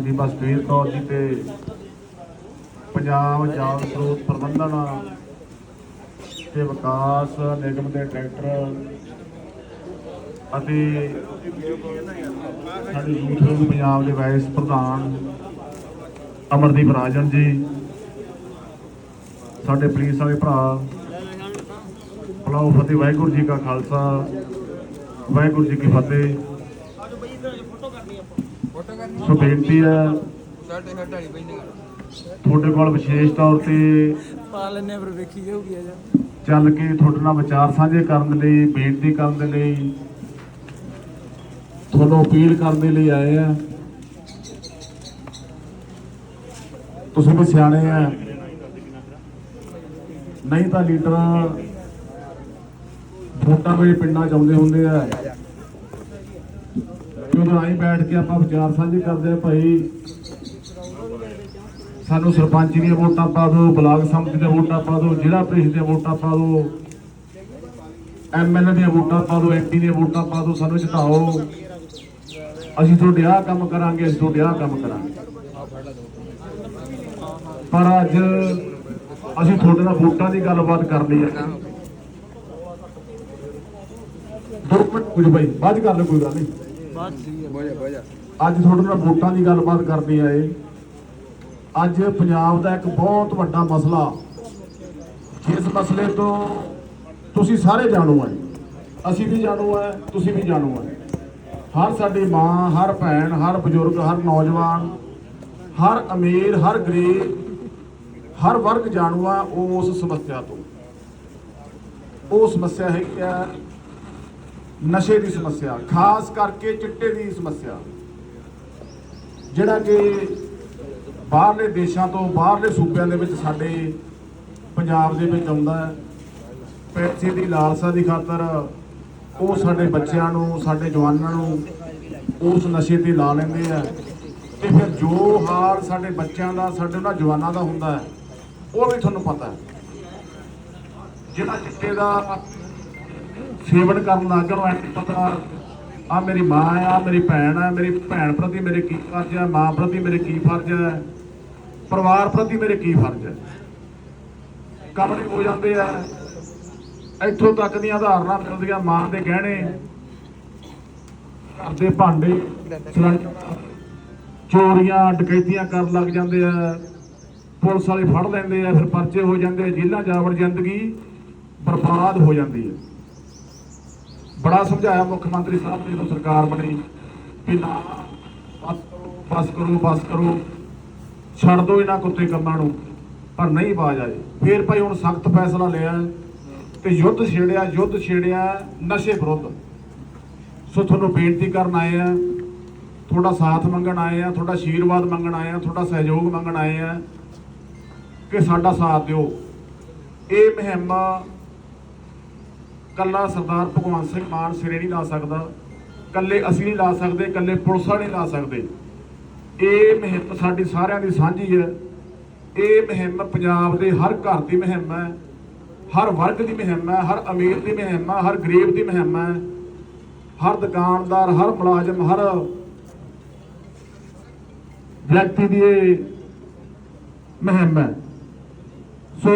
ਦੀ ਬਸਵੀਰ ਕੌਰ ਜੀ ਤੇ ਪੰਜਾਬ ਜਲ ਸਰੋਤ ਪ੍ਰਬੰਧਨ ਤੇ ਵਿਕਾਸ ਨਿਗਮ ਦੇ ਡਾਇਰੈਕਟਰ ਅਤੇ ਸਾਡੇ ਯੂਥ ਵਿੰਗ ਪੰਜਾਬ ਦੇ ਵਾਈਸ ਪ੍ਰਧਾਨ ਅਮਰਦੀਪ ਰਾਜਨ ਜੀ, ਸਾਡੇ ਪੁਲਿਸ ਵਾਲੇ ਭਰਾ ਪਲਾਉ ਫਤਿਹ, ਵਾਹਿਗੁਰੂ ਜੀ ਕਾ ਖਾਲਸਾ, ਵਾਹਿਗੁਰੂ ਜੀ ਕੀ ਫਤਿਹ। ਸੋ ਬੇਨਤੀ ਹੈ ਤੁਹਾਡੇ ਕੋਲ ਵਿਸ਼ੇਸ਼ ਤੌਰ ਤੇ ਪਾ ਲੈਨੇ ਪਰ ਵੇਖੀ ਜਾਊਗੀ ਆ ਜਾ। ਚੱਲ ਕੇ ਤੁਹਾਡੇ ਨਾਲ ਵਿਚਾਰ ਸਾਂਝੇ ਕਰਨ ਦੇ ਲਈ ਬੇਨਤੀ ਕਰਨ ਦੇ ਲਈ ਤੁਹਾਨੂੰ ਅਪੀਲ ਕਰਨ ਦੇ ਲਈ ਆਏ ਆ। ਤੁਸੀਂ ਵੀ ਸਿਆਣੇ ਆ। ਨਹੀਂ ਤਾਂ ਲੀਡਰ ਵੋਟਾਂ ਵੇਲੇ ਪਿੰਡਾਂ ਚ ਆਉਂਦੇ ਹੁੰਦੇ ਆ। ਉਦੋਂ ਆਈ ਬੈਠ ਕੇ ਆਪਾਂ ਵਿਚਾਰ ਸਾਂਝੇ ਕਰਦੇ ਆ ਭਾਈ, ਸਾਨੂੰ ਸਰਪੰਚ ਦੀਆਂ ਵੋਟਾਂ ਪਾ ਦਿਓ, ਬਲਾਕ ਸੰਮਤੀ ਦੀਆਂ ਵੋਟਾਂ ਪਾ ਦਿਓ, ਜ਼ਿਲ੍ਹਾ ਪ੍ਰੀਸ਼ਦ ਦੀਆਂ ਵੋਟਾਂ ਪਾ ਦਿਓ ਐਮਐਲਏ ਦੀਆਂ ਵੋਟਾਂ ਪਾ ਦਿਓ ਐਮਪੀ ਦੀਆਂ ਵੋਟਾਂ ਪਾ ਦਿਓ, ਸਾਨੂੰ ਜਿਤਾਓ। ਅਸੀਂ ਤੁਹਾਡੇ ਆਹ ਕੰਮ ਕਰਾਂਗੇ, ਅਸੀਂ ਤੁਹਾਡੇ ਆਹ ਕੰਮ ਕਰਾਂਗੇ। ਪਰ ਅੱਜ ਅਸੀਂ ਤੁਹਾਡੇ ਨਾਲ ਵੋਟਾਂ ਦੀ ਗੱਲਬਾਤ ਕਰਨੀ ਹੈ। ਦੋ ਮਿੰਟ ਕੁਝ ਬਾਈ ਬਾਅਦ 'ਚ ਕਰ ਲਓ ਕੋਈ ਗੱਲ ਨਹੀਂ। ਅੱਜ ਤੁਹਾਡੇ ਨਾਲ ਵੋਟਾਂ ਦੀ ਗੱਲਬਾਤ ਕਰਨੀ ਆਏ। ਅੱਜ ਪੰਜਾਬ ਦਾ ਇੱਕ ਬਹੁਤ ਵੱਡਾ ਮਸਲਾ। ਜਿਸ ਮਸਲੇ ਤੋਂ ਤੁਸੀਂ ਸਾਰੇ ਜਾਣੂ ਹੈ ਅਸੀਂ ਵੀ ਜਾਣੂ ਹੈ ਤੁਸੀਂ ਵੀ ਜਾਣੂ ਹੈ ਹਰ ਸਾਡੀ ਮਾਂ ਹਰ ਭੈਣ ਹਰ ਬਜ਼ੁਰਗ ਹਰ ਨੌਜਵਾਨ ਹਰ ਅਮੀਰ ਹਰ ਗਰੀਬ ਹਰ ਵਰਗ ਜਾਣੂ ਹੈ ਉਸ ਸਮੱਸਿਆ ਤੋਂ। ਉਹ ਸਮੱਸਿਆ ਹੈ ਨਸ਼ੇ ਦੀ ਸਮੱਸਿਆ, ਖਾਸ ਕਰਕੇ ਚਿੱਟੇ ਦੀ ਸਮੱਸਿਆ। ਜਿਹੜਾ ਕਿ ਬਾਹਰਲੇ ਦੇਸ਼ਾਂ ਤੋਂ ਬਾਹਰਲੇ ਸੂਬਿਆਂ ਦੇ ਵਿੱਚ ਸਾਡੇ ਪੰਜਾਬ ਦੇ ਵਿੱਚ ਆਉਂਦਾ ਹੈ ਪੈਸੇ ਦੀ ਲਾਲਸਾ ਦੀ ਖਾਤਰ ਉਹ ਸਾਡੇ ਬੱਚਿਆਂ ਨੂੰ, ਸਾਡੇ ਜਵਾਨਾਂ ਨੂੰ ਉਸ ਨਸ਼ੇ ਤੇ ਲਾ ਲੈਂਦੇ ਆ। ਤੇ ਫਿਰ ਜੋ ਹਾਲ ਸਾਡੇ ਬੱਚਿਆਂ ਦਾ, ਸਾਡੇ ਉਹਨਾਂ ਜਵਾਨਾਂ ਦਾ ਹੁੰਦਾ ਹੈ, ਉਹ ਵੀ ਤੁਹਾਨੂੰ ਪਤਾ ਹੈ। ਜਿਹੜਾ ਚਿੱਟੇ ਦਾ ਸੇਵਨ ਕਰਨ ਲੱਗ ਗਿਆ, ਉਹਨੂੰ ਪਤਾ ਆ ਮੇਰੀ ਮਾਂ ਆ, ਆਹ ਮੇਰੀ ਭੈਣ ਆ, ਮੇਰੀ ਭੈਣ ਪ੍ਰਤੀ ਮੇਰੇ ਕੀ ਫਰਜ਼ ਹੈ ਮਾਂ ਪ੍ਰਤੀ ਮੇਰੇ ਕੀ ਫਰਜ਼ ਹੈ ਪਰਿਵਾਰ ਪ੍ਰਤੀ ਮੇਰੇ ਕੀ ਫਰਜ਼ ਹੈ ਕਮਲੇ ਹੋ ਜਾਂਦੇ ਆ। ਇੱਥੋਂ ਤੱਕ ਦੀਆਂ ਉਦਾਹਰਨਾਂ ਮਿਲਦੀਆਂ ਮਾਂ ਦੇ ਗਹਿਣੇ, ਘਰ ਦੇ ਭਾਂਡੇ ਚੋਰੀਆਂ, ਡਕੈਤੀਆਂ ਕਰਨ ਲੱਗ ਜਾਂਦੇ ਆ। ਪੁਲਿਸ ਵਾਲੇ ਫੜ ਲੈਂਦੇ ਆ, ਫਿਰ ਪਰਚੇ ਹੋ ਜਾਂਦੇ ਆ, ਜੇਲ੍ਹਾਂ ਜਾਵੜ ਜ਼ਿੰਦਗੀ ਬਰਬਾਦ ਹੋ ਜਾਂਦੀ ਹੈ ਬੜਾ ਸਮਝਾਇਆ ਮੁੱਖ ਮੰਤਰੀ ਸਾਹਿਬ ਨੇ, ਜਦੋਂ ਸਰਕਾਰ ਬਣੀ ਕਿ ਨਾ, ਬਸ ਕਰੋ ਬਸ ਕਰੋ ਬਸ ਕਰੋ। ਛੱਡ ਦਿਓ ਇਹਨਾਂ ਕੁੱਤੇ ਕੰਮਾਂ ਨੂੰ, ਪਰ ਨਹੀਂ ਬਾਜ ਆਏ ਫੇਰ ਭਾਈ ਹੁਣ ਸਖਤ ਫੈਸਲਾ ਲਿਆ ਤੇ ਯੁੱਧ ਛੇੜਿਆ ਯੁੱਧ ਛੇੜਿਆ, ਨਸ਼ੇ ਵਿਰੁੱਧ। ਸੋ ਤੁਹਾਨੂੰ ਬੇਨਤੀ ਕਰਨ ਆਏ ਆ ਤੁਹਾਡਾ ਸਾਥ ਮੰਗਣ ਆਏ ਆ ਤੁਹਾਡਾ ਆਸ਼ੀਰਵਾਦ ਮੰਗਣ ਆਏ ਆ ਤੁਹਾਡਾ ਸਹਿਯੋਗ ਮੰਗਣ ਆਏ ਆ ਕਿ ਸਾਡਾ ਸਾਥ ਦਿਓ। ਇਹ ਮੁਹਿੰਮ ਕੱਲਾ ਸਰਦਾਰ ਭਗਵੰਤ ਸਿੰਘ ਮਾਨ ਸਿਰੇ ਨਹੀਂ ਲਾ ਸਕਦਾ, ਕੱਲੇ ਅਸੀਂ ਨਹੀਂ ਲਾ ਸਕਦੇ, ਕੱਲੇ ਪੁਲਿਸ ਵਾਲੇ ਨਹੀਂ ਲਾ ਸਕਦੇ। ਇਹ ਮੁਹਿੰਮ ਸਾਡੀ ਸਾਰਿਆਂ ਦੀ ਸਾਂਝੀ ਹੈ। ਇਹ ਮੁਹਿੰਮ ਪੰਜਾਬ ਦੇ ਹਰ ਘਰ ਦੀ ਮੁਹਿੰਮ ਹੈ, ਹਰ ਵਰਗ ਦੀ ਮੁਹਿੰਮ ਹੈ, ਹਰ ਅਮੀਰ ਦੀ ਮੁਹਿੰਮ ਹੈ, ਹਰ ਗਰੀਬ ਦੀ ਮੁਹਿੰਮ ਹੈ। ਹਰ ਦੁਕਾਨਦਾਰ, ਹਰ ਮੁਲਾਜ਼ਮ, ਹਰ ਵਿਅਕਤੀ ਦੀ ਇਹ ਮੁਹਿੰਮ ਹੈ। ਸੋ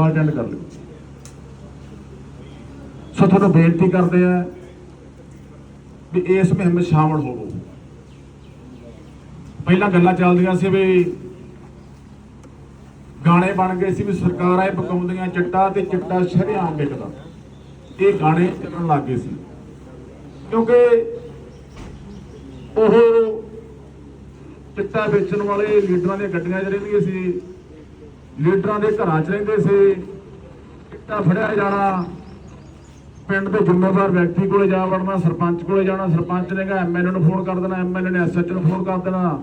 ਕਾਲ ਅਟੈਂਡ ਕਰ ਲਿਓ। ਸੋ ਤੁਹਾਨੂੰ ਬੇਨਤੀ ਕਰਦੇ ਆ ਵੀ ਇਸ ਮੁਹਿੰਮ ਵਿੱਚ ਸ਼ਾਮਲ ਹੋਵੋ। ਪਹਿਲਾਂ ਗੱਲਾਂ ਚੱਲਦੀਆਂ ਸੀ ਵੀ ਗਾਣੇ ਬਣ ਗਏ ਸੀ ਵੀ ਸਰਕਾਰਾਂ ਇਹ ਪਕਾਉਂਦੀਆਂ ਚਿੱਟਾ ਤੇ ਚਿੱਟਾ ਸ਼ਰੇਆਮ ਵਿਕਦਾ। ਇਹ ਗਾਣੇ ਚੱਲਣ ਲੱਗ ਗਏ ਸੀ। ਕਿਉਂਕਿ ਉਹ ਚਿੱਟਾ ਵੇਚਣ ਵਾਲੇ ਲੀਡਰਾਂ ਦੀਆਂ ਗੱਡੀਆਂ 'ਚ ਰਹਿੰਦੀਆਂ ਸੀ ਲੀਡਰਾਂ ਦੇ ਘਰਾਂ 'ਚ ਰਹਿੰਦੇ ਸੀ। ਚਿੱਟਾ ਫੜਿਆ ਜਾਣਾ। ਪਿੰਡ ਦੇ ਜ਼ਿੰਮੇਵਾਰ ਵਿਅਕਤੀ ਕੋਲੇ ਜਾ ਵੜਨਾ, ਸਰਪੰਚ ਕੋਲੇ ਜਾਣਾ, ਸਰਪੰਚ ਨੇ ਕਿਹਾ ਐਮਐਲਏ ਨੂੰ ਫੋਨ ਕਰ ਦੇਣਾ ਐਮਐਲਏ ਨੇ ਐਸਐਚ ਨੂੰ ਫੋਨ ਕਰ ਦੇਣਾ।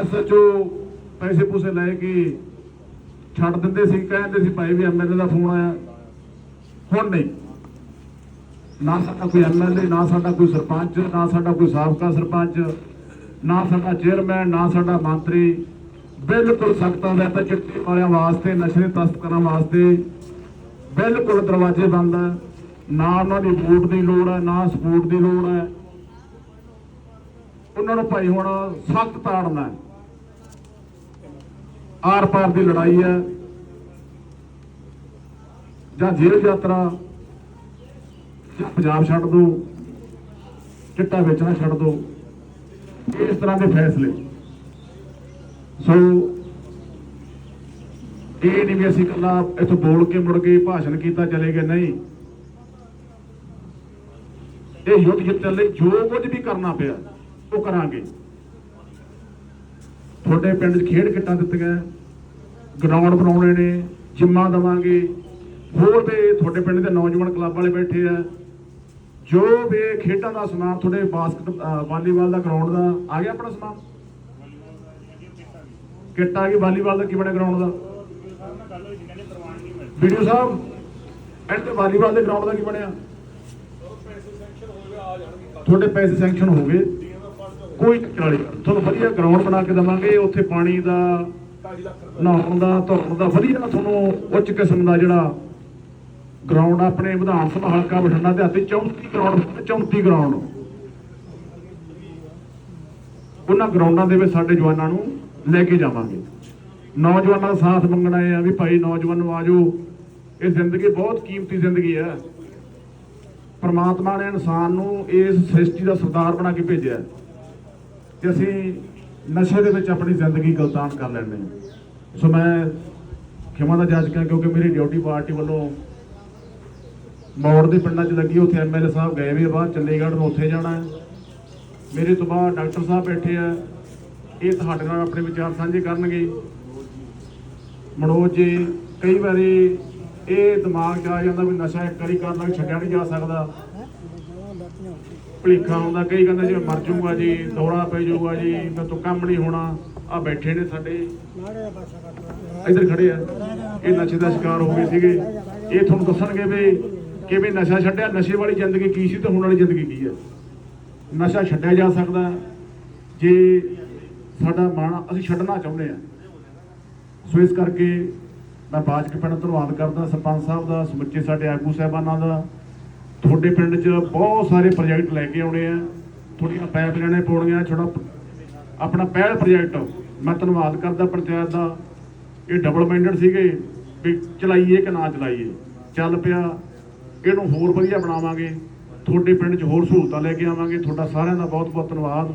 ਐਸਐਚਓ ਪੈਸੇ ਪੂਸੇ ਲੈ ਕੇ ਛੱਡ ਦਿੰਦੇ ਸੀ, ਕਹਿੰਦੇ ਸੀ, ਭਾਈ ਵੀ ਐਮਐਲਏ ਦਾ ਫੋਨ ਆਇਆ। ਹੁਣ ਨਹੀਂ। ਨਾ ਸਾਡਾ ਕੋਈ ਐਮਐਲਏ ਨਾ ਸਾਡਾ ਕੋਈ ਸਰਪੰਚ, ਨਾ ਸਾਡਾ ਕੋਈ ਸਾਬਕਾ ਸਰਪੰਚ, ਨਾ ਸਾਡਾ ਚੇਅਰਮੈਨ, ਨਾ ਸਾਡਾ ਮੰਤਰੀ। ਬਿਲਕੁਲ ਸਖਤਾਂ ਦਾ ਤਾਂ ਚਿੱਟੇ ਵਾਲਿਆਂ ਵਾਸਤੇ, ਨਸ਼ੇ ਤਸਕਰਾਂ ਵਾਸਤੇ ਬਿਲਕੁਲ ਦਰਵਾਜ਼ੇ ਬੰਦ ਹੈ ਨਾ ਉਹਨਾਂ ਦੀ ਵੋਟ ਦੀ ਲੋੜ ਹੈ ਨਾ ਸਪੋਰਟ ਦੀ ਲੋੜ ਹੈ ਉਹਨਾਂ ਨੂੰ ਭਾਈ ਹੁਣ ਸਖਤ ਤਾੜਨਾ ਆਰ ਪਾਰ ਦੀ ਲੜਾਈ ਹੈ ਜਾਂ ਜੇਲ੍ਹ ਯਾਤਰਾ, ਜਾਂ ਪੰਜਾਬ ਛੱਡ ਦੋ, ਚਿੱਟਾ ਵੇਚਣਾ ਛੱਡ ਦੋ। ਇਸ ਤਰ੍ਹਾਂ ਦੇ ਫੈਸਲੇ। ਸੋ, ਇਹ ਨਹੀਂ ਵੀ ਅਸੀਂ ਇਕੱਲਾ ਇੱਥੋਂ ਬੋਲ ਕੇ ਮੁੜ ਕੇ ਭਾਸ਼ਣ ਕੀਤਾ ਚਲੇ ਗਏ, ਨਹੀਂ। ਇਹ ਯੁੱਧ ਜਿੱਤਣ ਲਈ ਜੋ ਕੁਝ ਵੀ ਕਰਨਾ ਪਿਆ, ਉਹ ਕਰਾਂਗੇ। ਤੁਹਾਡੇ ਪਿੰਡ 'ਚ ਖੇਡ ਕਿੱਟਾਂ ਦਿੱਤੀਆਂ, ਗਰਾਊਂਡ ਬਣਾਉਣੇ ਨੇ, ਜਿੰਮਾਂ ਦਵਾਂਗੇ। ਹੋਰ ਵੀ ਤੁਹਾਡੇ ਪਿੰਡ ਦੇ ਨੌਜਵਾਨ ਕਲੱਬ ਵਾਲੇ ਬੈਠੇ ਆ। ਜੋ ਵੀ ਖੇਡਾਂ ਦਾ ਸਮਾਨ ਤੁਹਾਡੇ ਬਾਸਕਟ ਵਾਲੀਬਾਲ ਦਾ ਗਰਾਊਂਡ ਦਾ, ਆ ਗਿਆ ਆਪਣਾ ਸਮਾਨ? ਕਿੱਟ ਆ ਗਈ ਵਾਲੀਬਾਲ ਦਾ, ਕੀ ਬਣਿਆ ਗਰਾਊਂਡ ਦਾ? ਵੀਡੀਓ ਸਾਹਿਬ ਐਂਡ ਵਾਲੀਬਾਲ ਦੇ ਗਰਾਊਂਡ ਦਾ ਕੀ ਬਣਿਆ? ਤੁਹਾਡੇ ਪੈਸੇ ਸੈਂਕਸ਼ਨ ਹੋ ਗਏ। ਕੋਈ ਚੱਕਰ ਵਾਲੀ ਤੁਹਾਨੂੰ ਵਧੀਆ ਗਰਾਊਂਡ ਬਣਾ ਕੇ ਦਵਾਂਗੇ, ਉੱਥੇ ਪਾਣੀ ਦਾ, ਨਹਾਉਣ ਦਾ, ਧੋਣ ਦਾ, ਵਧੀਆ ਤੁਹਾਨੂੰ ਉੱਚ ਕਿਸਮ ਦਾ ਜਿਹੜਾ ਗਰਾਊਂਡ ਆਪਣੇ ਵਿਧਾਨ ਸਭਾ ਹਲਕਾ ਬਠਿੰਡਾ ਦੇ ਹੱਥੇ 34 ਗਰਾਊਂਡ 34 ਗਰਾਊਂਡ ਉਹਨਾਂ ਗਰਾਊਂਡਾਂ ਦੇ ਵਿੱਚ ਸਾਡੇ ਜਵਾਨਾਂ ਨੂੰ ਲੈ ਕੇ ਜਾਵਾਂਗੇ। ਨੌਜਵਾਨਾਂ ਦਾ ਸਾਥ ਮੰਗਣਾ ਹੈ ਵੀ ਭਾਈ ਨੌਜਵਾਨੋ ਆਜੋ। ਇਹ ਜ਼ਿੰਦਗੀ ਬਹੁਤ ਕੀਮਤੀ ਜ਼ਿੰਦਗੀ ਹੈ ਪਰਮਾਤਮਾ ਨੇ ਇਨਸਾਨ ਨੂੰ ਇਸ ਸ੍ਰਿਸ਼ਟੀ ਦਾ ਸਰਦਾਰ ਬਣਾ ਕੇ ਭੇਜਿਆ। ਹੈ ਤੇ ਅਸੀਂ ਨਸ਼ੇ ਦੇ ਵਿੱਚ ਆਪਣੀ ਜ਼ਿੰਦਗੀ ਗਲਤਾਨ ਕਰ ਲੈਂਦੇ ਹਾਂ। ਸੋ ਮੈਂ ਖਿਮਾ ਦਾ ਜਾਚਕਾਂ ਕਿਉਂਕਿ ਮੇਰੀ ਡਿਊਟੀ ਪਾਰਟੀ ਵੱਲੋਂ ਮੌੜ ਦੇ ਪਿੰਡਾਂ 'ਚ ਲੱਗੀ, ਉੱਥੇ ਐਮਐਲਏ ਸਾਹਿਬ ਗਏ ਵੀ ਆ, ਬਾਹਰ ਚੰਡੀਗੜ੍ਹ ਨੂੰ ਉੱਥੇ ਜਾਣਾ ਹੈ। ਮੇਰੇ ਤੋਂ ਬਾਅਦ ਡਾਕਟਰ ਸਾਹਿਬ ਬੈਠੇ ਆ। ਇਹ ਤੁਹਾਡੇ ਨਾਲ ਆਪਣੇ ਵਿਚਾਰ ਸਾਂਝੇ ਕਰਨਗੇ। ਮਨੋਜ ਜੀ, ਕਈ ਵਾਰੀ ਇਹ ਦਿਮਾਗ 'ਚ ਆ ਜਾਂਦਾ ਵੀ ਨਸ਼ਾ ਇੱਕ ਵਾਰੀ ਕਰਨ ਨਾਲ ਛੱਡਿਆ ਨਹੀਂ ਜਾ ਸਕਦਾ। ਭਲੀਖਾ ਆਉਂਦਾ ਕਈ ਕਹਿੰਦਾ ਜੀ ਮਰ ਜਾਊਗਾ ਜੀ, ਦੌੜਾ ਪੈ ਜਾਊਗਾ ਜੀ ਮੈਂ ਤੋਂ ਕੰਮ ਨਹੀਂ ਹੋਣਾ ਆ ਬੈਠੇ ਨੇ ਸਾਡੇ। ਇੱਧਰ ਖੜੇ ਆ। ਇਹ ਨਸ਼ੇ ਦਾ ਸ਼ਿਕਾਰ ਹੋ ਗਏ ਸੀਗੇ। ਇਹ ਤੁਹਾਨੂੰ ਦੱਸਣਗੇ ਵੀ ਕਿਵੇਂ ਨਸ਼ਾ ਛੱਡਿਆ, ਨਸ਼ੇ ਵਾਲੀ ਜ਼ਿੰਦਗੀ ਕੀ ਸੀ ਤੇ ਹੁਣ ਵਾਲੀ ਜ਼ਿੰਦਗੀ ਕੀ ਹੈ ਨਸ਼ਾ ਛੱਡਿਆ ਜਾ ਸਕਦਾ। ਜੇ ਸਾਡਾ ਮਨ ਅਸੀਂ ਛੱਡਣਾ ਚਾਹੁੰਦੇ ਆ ਸੋ ਇਸ ਕਰਕੇ ਮੈਂ ਬਾਜ ਕੇ ਪਿੰਡ ਧੰਨਵਾਦ ਕਰਦਾ, ਸਰਪੰਚ ਸਾਹਿਬ ਦਾ, ਸਮੁੱਚੇ ਸਾਡੇ ਆਗੂ ਸਾਹਿਬਾਨਾਂ ਦਾ। ਤੁਹਾਡੇ ਪਿੰਡ 'ਚ ਬਹੁਤ ਸਾਰੇ ਪ੍ਰੋਜੈਕਟ ਲੈ ਕੇ ਆਉਣੇ ਆ। ਤੁਹਾਡੀਆਂ ਪੈਪ ਲੈਣੇ ਪਾਉਣੀਆਂ ਛੋੜਾ ਆਪਣਾ ਪਹਿਲ ਪ੍ਰੋਜੈਕਟ ਮੈਂ ਧੰਨਵਾਦ ਕਰਦਾ ਪੰਚਾਇਤ ਦਾ। ਇਹ ਡਬਲ ਮਾਈਂਡਡ ਸੀਗੇ ਵੀ ਚਲਾਈਏ ਕਿ ਨਾ ਚਲਾਈਏ। ਚੱਲ ਪਿਆ, ਇਹਨੂੰ ਹੋਰ ਵਧੀਆ ਬਣਾਵਾਂਗੇ। ਤੁਹਾਡੇ ਪਿੰਡ 'ਚ ਹੋਰ ਸਹੂਲਤਾਂ ਲੈ ਕੇ ਆਵਾਂਗੇ। ਤੁਹਾਡਾ ਸਾਰਿਆਂ ਦਾ ਬਹੁਤ ਬਹੁਤ ਧੰਨਵਾਦ।